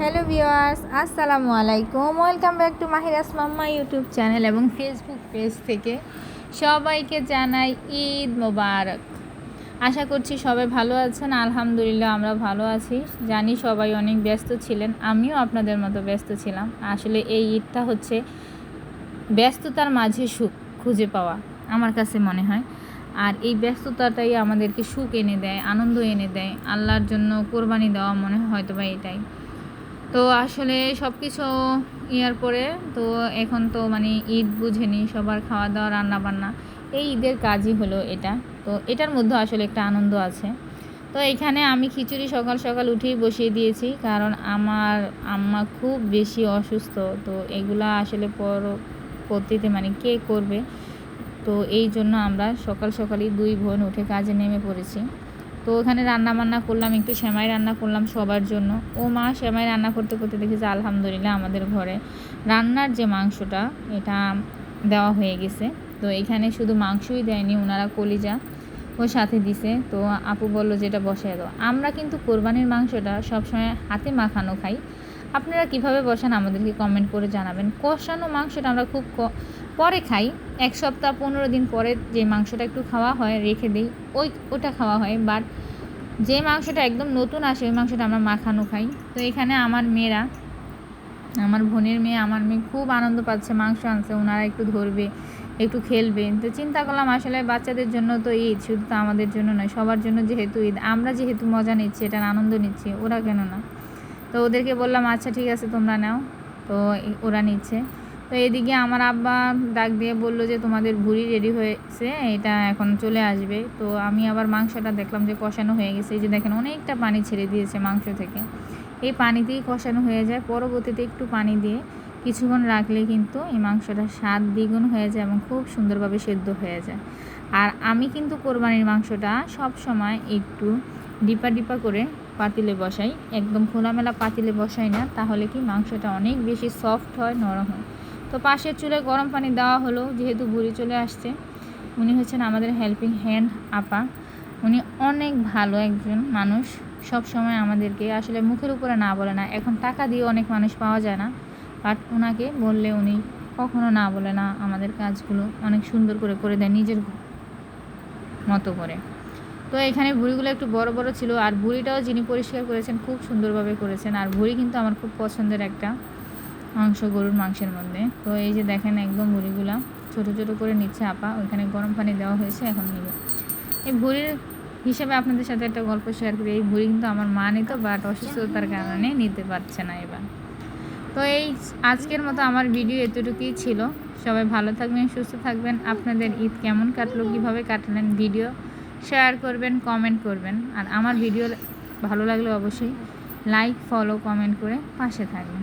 Hello viewers আসসালামু আলাইকুম welcome back to Mahira's mamma YouTube channel এবং ফেসবুক পেজ থেকে সবাইকে জানাই ঈদ মোবারক। আশা করছি সবাই ভালো আছেন। আলহামদুলিল্লাহ, আমরা ভালো আছি। জানি সবাই অনেক ব্যস্ত ছিলেন। আমিও আপনাদের মতো ব্যস্ত ছিলাম। আসলে এই ঈদটা হচ্ছে ব্যস্ততার মাঝে সুখ খুঁজে পাওয়া, আমার কাছে মনে হয়। আর এই ব্যস্ততাটাই আমাদেরকে সুখ এনে দেয়, আনন্দ এনে দেয়। আল্লাহর জন্য কোরবানি দেওয়া মনে হয় হয়তো বা এটাই। তো আসলে সব কিছু ইয়ার পরে, তো এখন তো মানে ঈদ বুঝেনি, সবার খাওয়া দাওয়া রান্না বান্না এই ঈদের কাজই হলো এটা। তো এটার মধ্যে আসলে একটা আনন্দ আছে। তো এখানে আমি খিচুড়ি সকাল সকাল উঠেই বসিয়ে দিয়েছি, কারণ আমার আম্মা খুব বেশি অসুস্থ। তো এগুলা আসলে পর পরবর্তীতে মানে কে করবে? তো এই জন্য আমরা সকাল সকালই দুই বোন উঠে কাজে নেমে পড়েছি। তো ওখানে রান্না বান্না করলাম, একটু সেমাই রান্না করলাম সবার জন্য। ও মা সেমাই রান্না করতে করতে দেখেছে আলহামদুলিল্লাহ আমাদের ঘরে রান্নার যে মাংসটা, এটা দেওয়া হয়ে গেছে। তো এখানে শুধু মাংসই দেয়নি ওনারা কলিজা ও সাথে দিছে। তো আপু বলল যেটা বসায় দাও। আমরা কিন্তু কোরবানির মাংসটা সবসময় হাতে মাখানো খাই। আপনারা কীভাবে বসান আমাদেরকে কমেন্ট করে জানাবেন। কষানো মাংসটা আমরা খুব পরে খাই। এক সপ্তাহ, পনেরো দিন পরে যে মাংসটা একটু খাওয়া হয়, রেখে দিই। ওই, ওটা খাওয়া হয়। বাট যে মাংসটা একদম নতুন আসে, ওই মাংসটা আমরা মাখানো খাই। তো এখানে আমার মেয়েরা, আমার বোনের মেয়ে, আমার মেয়ে খুব আনন্দ পাচ্ছে, মাংস আনছে, ওনারা একটু ধরবে, একটু খেলবে। তো চিন্তা করলাম, আসলে বাচ্চাদের জন্য তো ঈদ, শুধু তো আমাদের জন্য নয়, সবার জন্য যেহেতু ঈদ, আমরা যেহেতু মজা নিচ্ছি, এটার আনন্দ নিচ্ছি, ওরা কেন না? তো ওদেরকে বললাম আচ্ছা ঠিক আছে, তোমরা নাও। তো ওরা নিচ্ছে। তো এদিকে আমার আব্বা ডাক দিয়ে বলল যে তোমাদের ভুড়ি রেডি হয়েছে, এটা এখন চলে আসবে। তো আমি আবার মাংসটা দেখলাম যে কষানো হয়ে গেছে। এই যে দেখেন, অনেকটা পানি ছেড়ে দিয়েছে মাংস থেকে। এই পানিতেই কষানো হয়ে যায়। পরবর্তীতে একটু পানি দিয়ে কিছুক্ষণ রাখলে কিন্তু এই মাংসটা স্বাদ দ্বিগুণ হয়ে যায় এবং খুব সুন্দরভাবে সেদ্ধ হয়ে যায়। আর আমি কিন্তু কোরবানির মাংসটা সব সময় একটু ডিপা ডিপা করে পাতিলে বসাই। একদম খোলামেলা পাতিলে বসাই না, তাহলে কি মাংসটা অনেক বেশি সফট হয়, নরম হয়। তো পাশের চুলে গরম পানি দেওয়া হলো, যেহেতু বুড়ি চলে আসছে। উনি হচ্ছেন আমাদের হেল্পিং হ্যান্ড আপা। উনি অনেক ভালো একজন মানুষ। সব সময় আমাদেরকে আসলে মুখের উপরে না বলে না, এখন টাকা দিয়ে অনেক মানুষ পাওয়া যায় না। বাট ওনাকে বললে উনি কখনো না বলে না আমাদের কাজগুলো অনেক সুন্দর করে করে দেয় নিজের মতো করে। তো এখানে ভুড়িগুলো একটু বড় বড় ছিল, আর ভুড়িটাও যিনি পরিষ্কার করেছেন, খুব সুন্দরভাবে করেছেন। আর ভুড়ি কিন্তু আমার খুব পছন্দের একটা মাংস, গরুর মাংসের মধ্যে। তো এই যে দেখেন একদম ভুড়িগুলা, ছোটো ছোটো করে নিচ্ছে আপা। ওইখানে গরম পানি দেওয়া হয়েছে, এখন নিব। এই ভুড়ির হিসেবে আপনাদের সাথে একটা গল্প শেয়ার করি। এই ভুড়ি কিন্তু আমার মা নিত বাট অসুস্থতার কারণে নিতে পারছে না এবার। তো এই আজকের মতো আমার ভিডিও এতটুকুই ছিল। সবাই ভালো থাকবেন, সুস্থ থাকবেন। আপনাদের ঈদ কেমন কাটলো, কীভাবে কাটলেন ভিডিও শেয়ার করবেন কমেন্ট করবেন। আর আমার ভিডিও ভালো লাগলে অবশ্যই লাইক ফলো কমেন্ট করে পাশে থাকবেন।